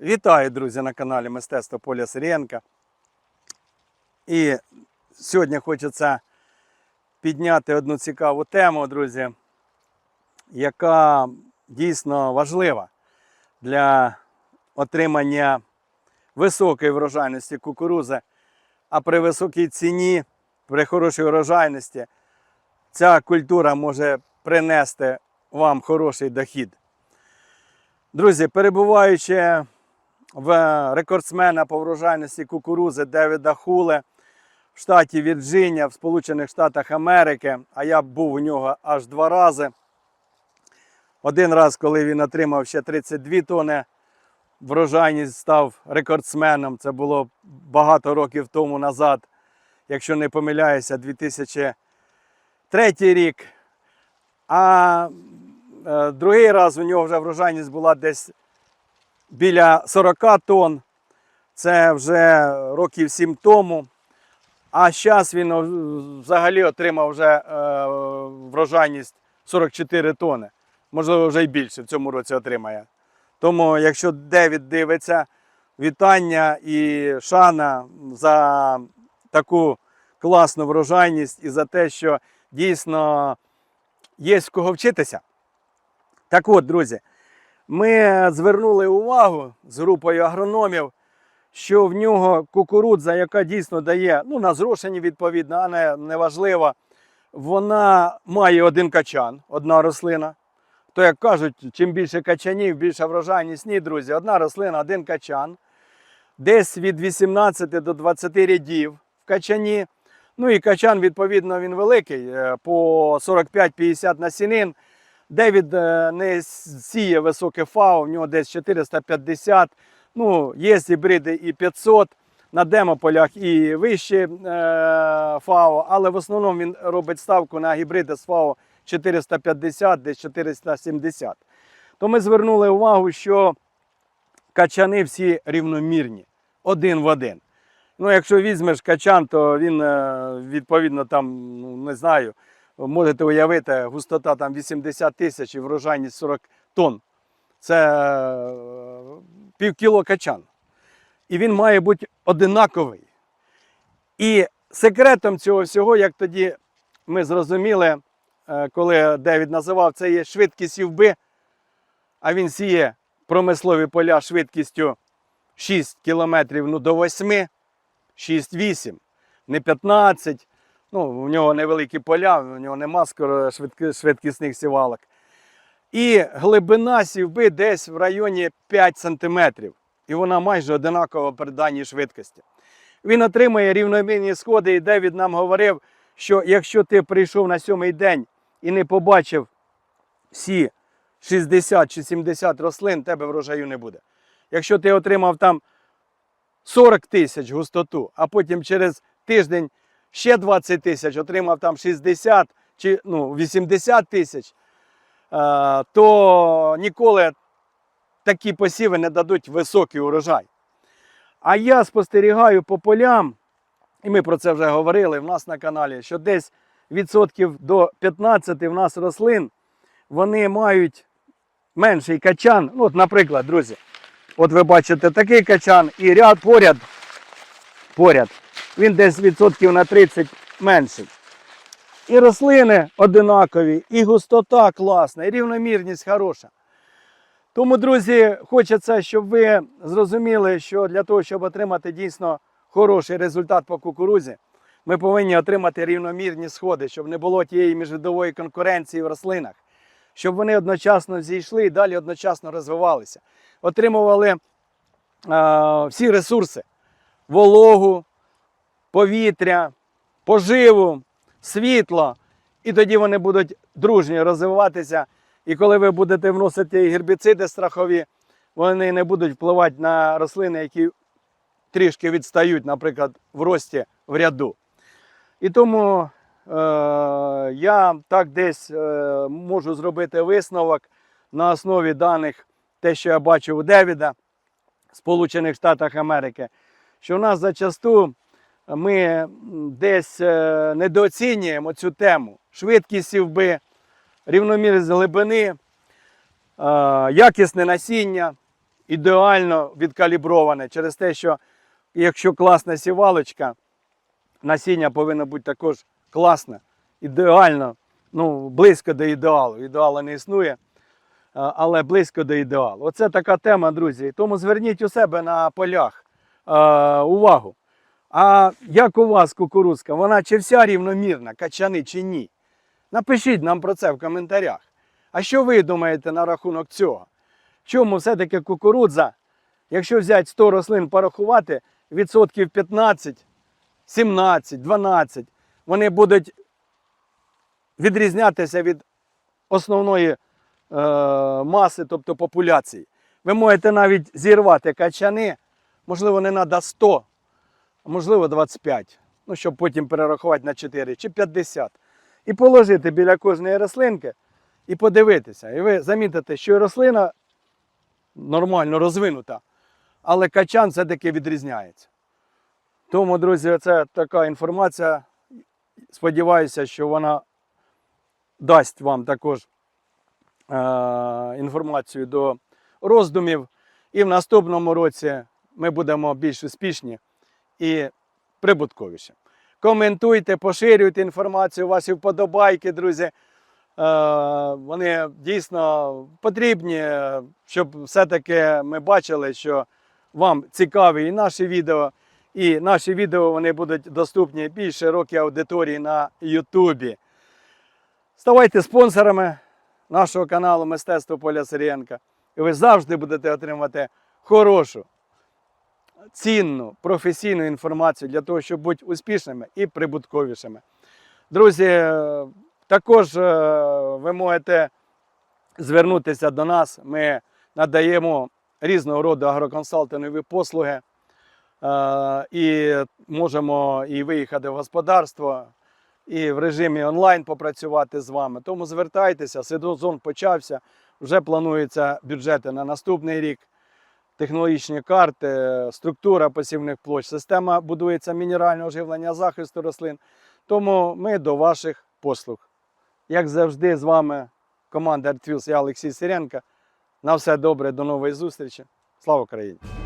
Вітаю, друзі, на каналі Мистецтво Поля Сирієнка. І сьогодні хочеться підняти одну цікаву тему, друзі, яка дійсно важлива для отримання високої врожайності кукурузи, а при високій ціні, при хорошій врожайності, ця культура може принести вам хороший дохід. Друзі, перебуваючи в рекордсмена по врожайності кукурузи Девіда Хуле в штаті Вірджинія, в Сполучених Штатах Америки, а я був у нього аж два рази. Один раз, коли він отримав ще 32 тони, врожайність став рекордсменом. Це було багато років тому назад, якщо не помиляюся, 2003 рік. А е, другий раз у нього вже врожайність була десь біля 40 тонн. Це вже років 7 тому. А зараз він взагалі отримав вже е, врожайність 44 тонни. Можливо, вже й більше в цьому році отримає. Тому, якщо Девід дивиться, вітання і шана за таку класну врожайність і за те, що дійсно є з кого вчитися. Так от, друзі, ми звернули увагу з групою агрономів, що в нього кукурудза, яка дійсно дає, ну, на зрошені відповідно, а не, не вона має один качан, одна рослина. То, як кажуть, чим більше качанів, більша врожайність. Ні, друзі, одна рослина, один качан. Десь від 18 до 20 рядів в качані. Ну і качан, відповідно, він великий, е, по 45-50 насінин. Девід е, не сіє високе фау, в нього десь 450. Ну, є гібриди і 500 на демополях і вище е, фау, але в основному він робить ставку на гібриди з фау 450, десь 470. То ми звернули увагу, що качани всі рівномірні, один в один. Ну, якщо візьмеш качан, то він е, відповідно там, ну не знаю, можете уявити, густота там 80 тисяч і врожайність 40 тонн. Це е, пів кіло качан. І він має бути одинаковий. І секретом цього всього, як тоді ми зрозуміли, е, коли Девід називав, це є швидкість сівби, а він сіє промислові поля швидкістю 6 км ну, до 8, 6-8, не 15. Ну, у нього невеликі поля, у нього нема скоро швидкісних сівалок. І глибина сівби десь в районі 5 см. І вона майже одинакова при даній швидкості. Він отримує рівномірні сходи, і Девід нам говорив, що якщо ти прийшов на сьомий день і не побачив всі 60 чи 70 рослин, тебе врожаю не буде. Якщо ти отримав там 40 тисяч густоту, а потім через тиждень ще 20 тисяч, отримав там 60 чи ну, 80 тисяч, е, то ніколи такі посіви не дадуть високий урожай. А я спостерігаю по полям, і ми про це вже говорили в нас на каналі, що десь відсотків до 15 в нас рослин, вони мають менший качан. Ну, от, наприклад, друзі, от ви бачите такий качан і ряд поряд, поряд, він десь відсотків на 30 менший. І рослини одинакові, і густота класна, і рівномірність хороша. Тому, друзі, хочеться, щоб ви зрозуміли, що для того, щоб отримати дійсно хороший результат по кукурузі, ми повинні отримати рівномірні сходи, щоб не було тієї міжвидової конкуренції в рослинах, щоб вони одночасно зійшли і далі одночасно розвивалися, отримували е, всі ресурси: вологу, повітря, поживу, світло. І тоді вони будуть дружньо розвиватися. І коли ви будете вносити гербіциди страхові, вони не будуть впливати на рослини, які трішки відстають, наприклад, в рості в ряду. І тому е, я так десь е, можу зробити висновок на основі даних, те, що я бачу у Девіда в Сполучених Штатах Америки, що в нас зачасту ми десь е, недооцінюємо цю тему. Швидкість сівби, рівномірність глибини, е, якісне насіння ідеально відкаліброване через те, що якщо класна сівалочка, насіння повинно бути також класне, ідеально, ну, близько до ідеалу. Ідеалу не існує, але близько до ідеалу. Оце така тема, друзі. Тому зверніть у себе на полях е, увагу. А як у вас кукурудзка? Вона чи вся рівномірна, качани чи ні? Напишіть нам про це в коментарях. А що ви думаєте на рахунок цього? Чому все-таки кукурудза, якщо взяти 100 рослин порахувати, відсотків 15, 17, 12, вони будуть відрізнятися від основної е, маси, тобто популяції. Ви можете навіть зірвати качани, можливо, не треба 100, а можливо 25, ну, щоб потім перерахувати на 4 чи 50. І положити біля кожної рослинки і подивитися. І ви замітите, що рослина нормально розвинута, але качан все-таки відрізняється. Тому, друзі, це така інформація. Сподіваюся, що вона дасть вам також е- інформацію до роздумів. І в наступному році ми будемо більш успішні і прибутковіші. Коментуйте, поширюйте інформацію, ваші вподобайки, друзі. Е, Вони дійсно потрібні, щоб все-таки ми бачили, що вам цікаві і наші відео, і наші відео вони будуть доступні більш широкій аудиторії на Ютубі. Ставайте спонсорами нашого каналу Мистецтво Поля Сирієнка. І ви завжди будете отримати хорошу, цінну, професійну інформацію для того, щоб бути успішними і прибутковішими. Друзі, е, також е, ви можете звернутися до нас. Ми надаємо різного роду агроконсалтингові послуги е, і можемо і виїхати в господарство, і в режимі онлайн попрацювати з вами. Тому звертайтеся, сезон почався, вже плануються бюджети на наступний рік. Технологічні карти, структура посівних площ, система будується мінерального живлення захисту рослин. Тому ми до ваших послуг. Як завжди, з вами команда ArtFields, я Олексій Сиренко. На все добре, до нової зустрічі. Слава Україні!